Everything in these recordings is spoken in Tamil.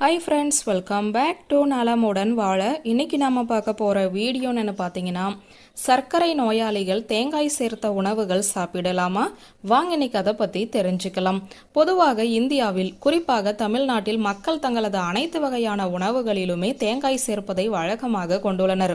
Hi friends welcome back to Nalamudan Vazha. இன்னைக்கு நாம் பார்க்க போகிற வீடியோன்னு பார்த்தீங்கன்னா சர்க்கரை நோயாளிகள் தேங்காய் சேர்த்த உணவுகள் சாப்பிடலாமா? வாங்க இன்னைக்கு அதை பற்றி தெரிஞ்சுக்கலாம். பொதுவாக இந்தியாவில் குறிப்பாக தமிழ்நாட்டில் மக்கள் தங்களது அனைத்து வகையான உணவுகளிலுமே தேங்காய் சேர்ப்பதை வழக்கமாக கொண்டுள்ளனர்.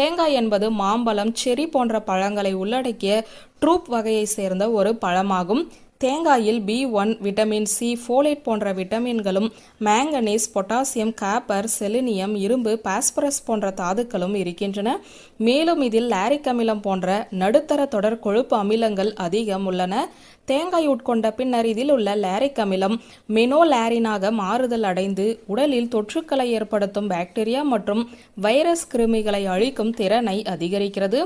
தேங்காய் என்பது மாம்பழம் செரி போன்ற பழங்களை உள்ளடக்கிய ட்ரூப் வகையை சேர்ந்த ஒரு பழமாகும். தேங்காயில் B one vitamin C folate போன்ற விட்டமின்களும் மேங்கனீஸ் பொட்டாசியம் காப்பர் செலினியம் இரும்பு பாஸ்பரஸ் போன்ற தாதுக்களும் இருக்கின்றன. மேலும் இதில் லாரிக் அமிலம் போன்ற நடுத்தர தொடர் கொழுப்பு அமிலங்கள் அதிகம் உள்ளன. தேங்காய் உட்கொண்ட பின்னர் இதில் உள்ள லாரிக் அமிலம் மெனோலாரினாக மாறுதல் அடைந்து உடலில் தொற்றுக்களை ஏற்படுத்தும் பாக்டீரியா மற்றும் வைரஸ் கிருமிகளை அழிக்கும் திறனை அதிகரிக்கிறது.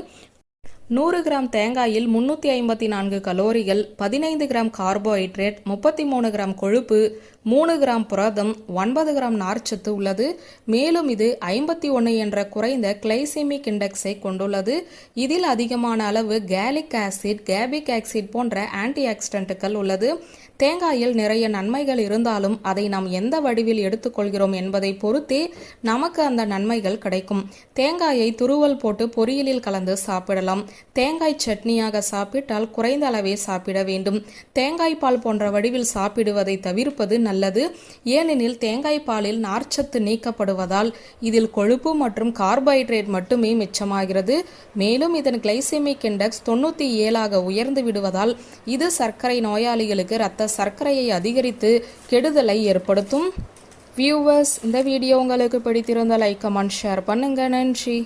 நூறு கிராம் தேங்காயில் முன்னூற்றி ஐம்பத்தி நான்கு கலோரிகள் பதினைந்து கிராம் கார்போஹைட்ரேட் முப்பத்தி மூணு கிராம் கொழுப்பு மூணு கிராம் புரதம் ஒன்பது கிராம் நார்ச்சத்து உள்ளது. மேலும் இது ஐம்பத்தி ஒன்று என்ற குறைந்த கிளைசிமிக் இண்டெக்ஸை கொண்டுள்ளது. இதில் அதிகமான அளவு கேலிக் ஆசிட் கேபிக் ஆக்சிட் போன்ற ஆன்டி ஆக்சிடென்ட்டுகள் உள்ளது. தேங்காயில் நிறைய நன்மைகள் இருந்தாலும் அதை நாம் எந்த வடிவில் எடுத்துக்கொள்கிறோம் என்பதை பொறுத்தே நமக்கு அந்த நன்மைகள் கிடைக்கும். தேங்காயை துருவல் போட்டு பொரியலில் கலந்து சாப்பிடலாம். தேங்காய் சட்னியாக சாப்பிட்டால் குறைந்த அளவே சாப்பிட வேண்டும். தேங்காய் பால் போன்ற வடிவில் சாப்பிடுவதை தவிர்ப்பது நல்லது. ஏனெனில் தேங்காய் பாலில் நார்ச்சத்து நீக்கப்படுவதால் இதில் கொழுப்பு மற்றும் கார்போஹைட்ரேட் மட்டுமே மிச்சமாகிறது. மேலும் இதன் கிளைசெமிக் இண்டெக்ஸ் தொண்ணூற்றி ஏழாக உயர்ந்து விடுவதால் இது சர்க்கரை நோயாளிகளுக்கு இரத்த சர்க்கரையை அதிகரித்து கெடுதலை ஏற்படுத்தும். வியூவர்ஸ் இந்த வீடியோ உங்களுக்கு பிடித்திருந்த லைக் கமெண்ட் ஷேர் பண்ணுங்க. நன்றி.